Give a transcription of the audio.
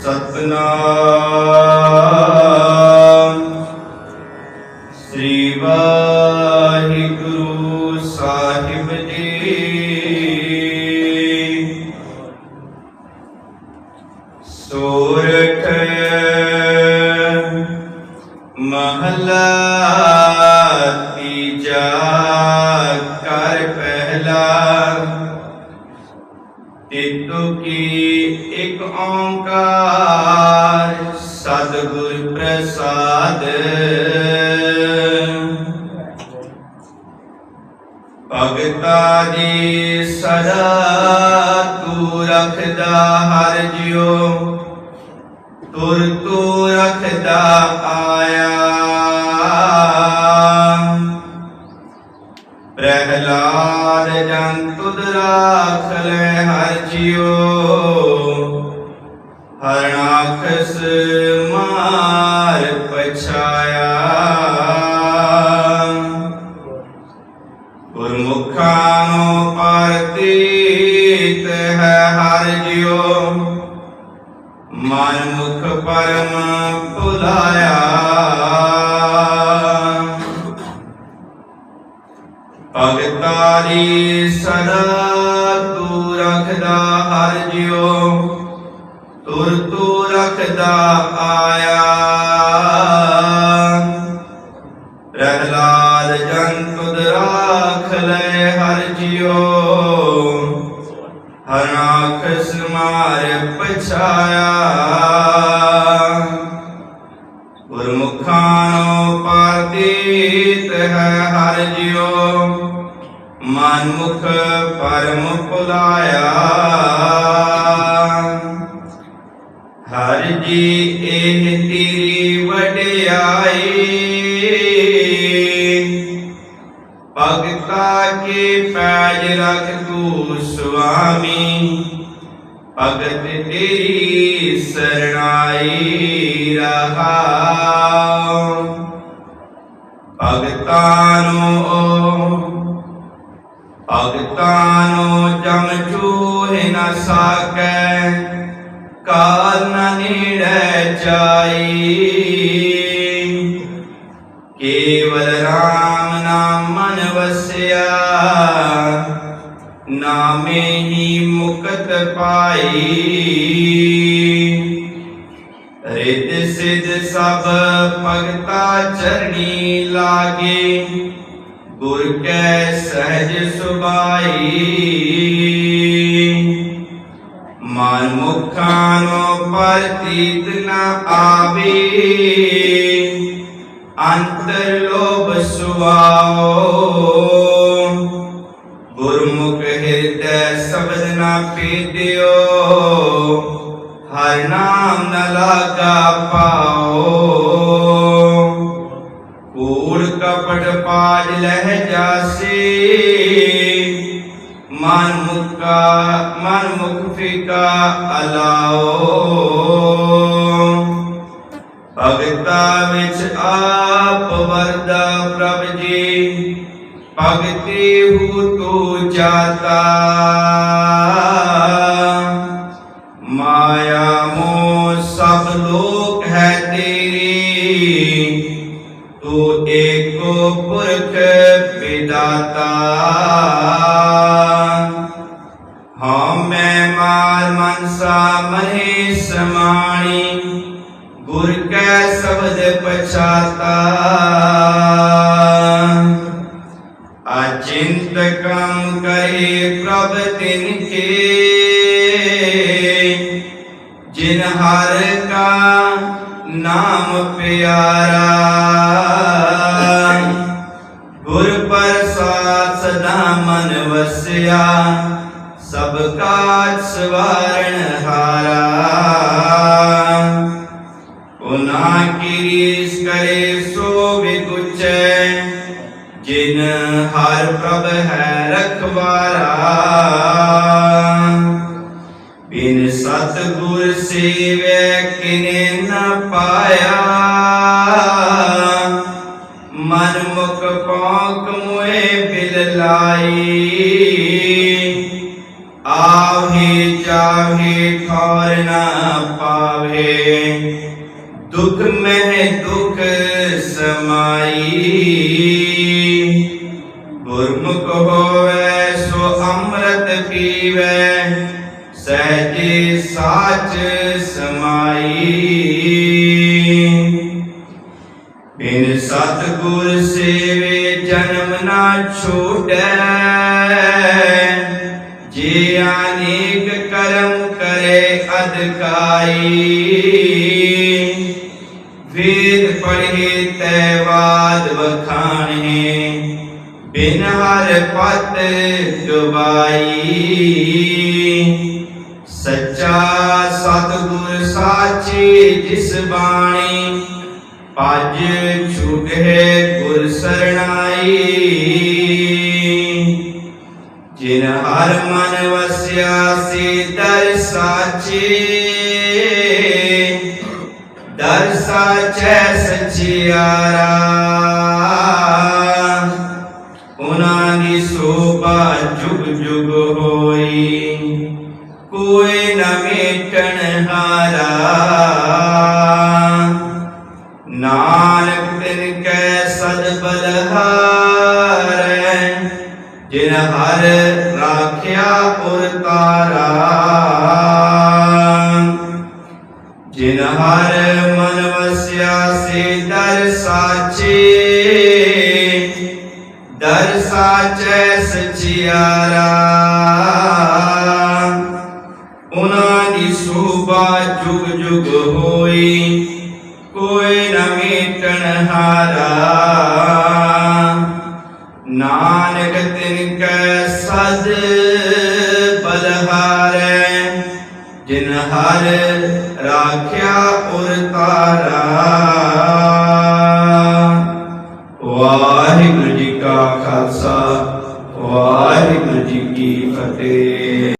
ਸਤਨਾਮ ਸ੍ਰੀ ਵਾਹਿਗੁਰੂ ਸਾਹਿਬ ਜੀ ਸੋਰਠ ਮਹਲਾ ਤੀਜਾ ਕਰ ਪਹਿਲਾ ਤਿਤੁ ਕੀ ਇੱਕ ਓੰਕਾਰ, ਸਤਿਗੁਰ ਪ੍ਰਸਾਦ। ਭਗਤਾ ਦੀ ਸਦਾ ਤੂੰ ਰਖਦਾ ਹਰ ਜਿਉ, ਤੁਰ ਤੂੰ ਰਖਦਾ ਆਇਆ। ਮਨ ਮੁਖ ਪਰਮ ਭੁਲਾਇਆ ਭਗਤਾ ਸਦਾ ਤੂੰ ਰਖਦਾ ਹਰ ਜਿਉ, ਤੁਰ ਤੂੰ ਰਖਦਾ ਆਇਆ। ਪ੍ਰਹਲਾਦ ਜਨ ਤੁਧ ਰਾਖ ਲੈ ਹਰ ਜਿਉ। ਹਰਨਾਖਸ ਮਾਰ ਪਛਾਇਆ। ਗੁਰਮੁਖਾਂ ਨੂੰ ਪਰਤੀਤ ਹੈ ਹਰ ਜਿਉ। ਮਨਮੁਖ ਪਰਮ ਭੁਲਾਇਆ। ਹਰ ਜੀ ਇਹ ਕੇ ਪੈਜ ਰਖ ਤੂੰ ਸੁਆਮੀ। ਭਗਤ ਤੇਰੀ ਸਰਣਾਈ ਰਹਾਉ ਭਗਤਾਂ ਨੂੰ ਭਗਤਾਂ ਨੂੰ ਜਮ ਚੂਹੇ ਨ ਸਾਕੈ, ਕਾਲ ਨ ਨੇੜੇ ਜਾਈ ਕੇਵਲ ਰਾਮ ਨਾਮ ਮਨ ਵਸਿਆ। ਨਾਮੇ ਹੀ ਮੁਕਤ ਪਾਈ। ਰਿਤ ਸਿਧ ਸਭ ਭਗਤਾ ਚਰਣੀ ਲਾਗੇ। ਗੁਰ ਕੈ ਸਹਿਜ ਸੁਭਾਈ। ਮਨ ਮੁਖਾਂ ਨੂੰ ਪਰਤੀਤ ਨਾ ਆਵੇ। ਅੰਤਰ ਲੋਭ ਸੁਆਓ ਗੁਰਮੁਖ ਹਿਰਦੈ ਸ਼ਬਦ ਨ ਪੀਦਿਓ, ਹਰ ਨਾਮ ਨ ਲਾਗਾ ਪਾਓ। ਕੂੜ ਕਪਟ ਪਾਜ ਲਹਿ ਜਾਸੀ, ਮਨ ਮੁਕਾ ਮਨ ਮੁਖ ਫਿਕਾ ਅਲਾਓ। ਭਗਤਾ ਵਿੱਚ ਆਪ ਵਰਦਾ ਪ੍ਰਭ ਜੀ, ਭਗਤੀ ਹੂ ਤੂ ਜਾਤਾ ਮਾਇਆ ਮੋ ਸਭ ਲੋਕ ਹੈ ਤੇਰੀ, ਤੂੰ ਏਕੋ ਪੁਰਖ ਵਿਦਾਤਾ। ਹਾਂ ਮੈਂ ਮਾਰ ਮਨਸਾ ਮਹੇ ਸਮਾਣੀ ਗੁਰ ਕੈ ਸ਼ਬਦ ਪਛਾਤਾ। ਅਚਿੰਤ ਕੰਮ ਕਰੇ ਪ੍ਰਭ ਤਿਨ ਕੇ। ਜਿਨ ਹਰ ਕਾ ਨਾਮ ਪਿਆਰਾ। ਗੁਰ ਪ੍ਰਸਾਦ ਸਦਾ ਮਨ ਵਸਿਆ। ਸਭ ਕਾਜ ਸਵਾਰਣ ਹਰ ਪ੍ਰਭ ਹੈ ਰਖਵਾਰਾ। ਬਿਨ ਸਤ ਗੁਰ ਸੇਵੈ ਕਿਨੇ ਨ ਪਾਇਆ। ਮਨ ਮੁਖ ਪੌਕ ਮੁਏ ਬਿਲ ਲਾਈ। ਆਹੇ ਚਾਹੇ ਖੌਰ ਨਾ ਪਾਵੇ। ਦੁਖ ਮਹਿ ਦੁਖ ਸਮਾਈ। ਗੁਰਮੁਖ ਹੋਵੇ, ਸੋ ਅੰਮ੍ਰਿਤ ਪੀਵੇ। ਸਹਿਜੇ ਸਾਚ ਸਮਾਈ। ਬਿਨ ਸਤਿਗੁਰ ਸੇਵੇ ਜਨਮ ਨਾ ਛੋਟੈ। ਜੇ ਅਨੇਕ ਕਰਮ ਕਰੇ ਅਧਿਕਾਈ ਵੇਦ ਪੜ੍ਹੇ ਤੈ ਬਾਦ ਵਖਾਣੇ ਬਿਨ ਹਰ ਪਤ ਗਵਾਈ ਸੱਚਾ ਸਤਿਗੁਰ ਸਾਚੀ ਜਿਸ ਬਾਣੀ ਪਜ ਛੁਟੇ ਗੁਰ ਸਰਣਾਈ ਜਿਨ ਹਰ ਮਨ ਵਸਿਆ ਸੇ ਦਰ ਸਾਚੇ ਦਰ ਸਾਚੈ ਸਚਿਆਰਾ ਨਾਨਕ ਤਿਨ ਕੈ ਸਦ ਬਲਹਾਰੈ, ਜਿਨ ਹਰ ਰਾਖਿਆ ਪੁਰ ਤਾਰਾ। ਜਿਨ ਹਰ ਮਨ ਵਸਿਆ ਸੇ ਦਰ ਸਾਚੇ, ਦਰ ਸਾਚੈ ਸਚਿਆਰਾ ਉਹਨਾਂ ਦੀ ਸੋਭਾ ਜੁਗ ਜੁਗ ਹੋਈ, ਕੋਈ ਨ ਹਾਰਾ ਨਾਨਕ ਤਿਨ ਕੈ ਸਦ ਬਲਹਾਰੈ ਜਿਨ ਹਰ ਰਾਖਿਆ ਪੁਰ ਤਾਰਾ। ਵਾਹਿਗੁਰੂ ਜੀ ਕਾ ਖਾਲਸਾ, ਵਾਹਿਗੁਰੂ ਜੀ ਕੀ ਫਤਿਹ।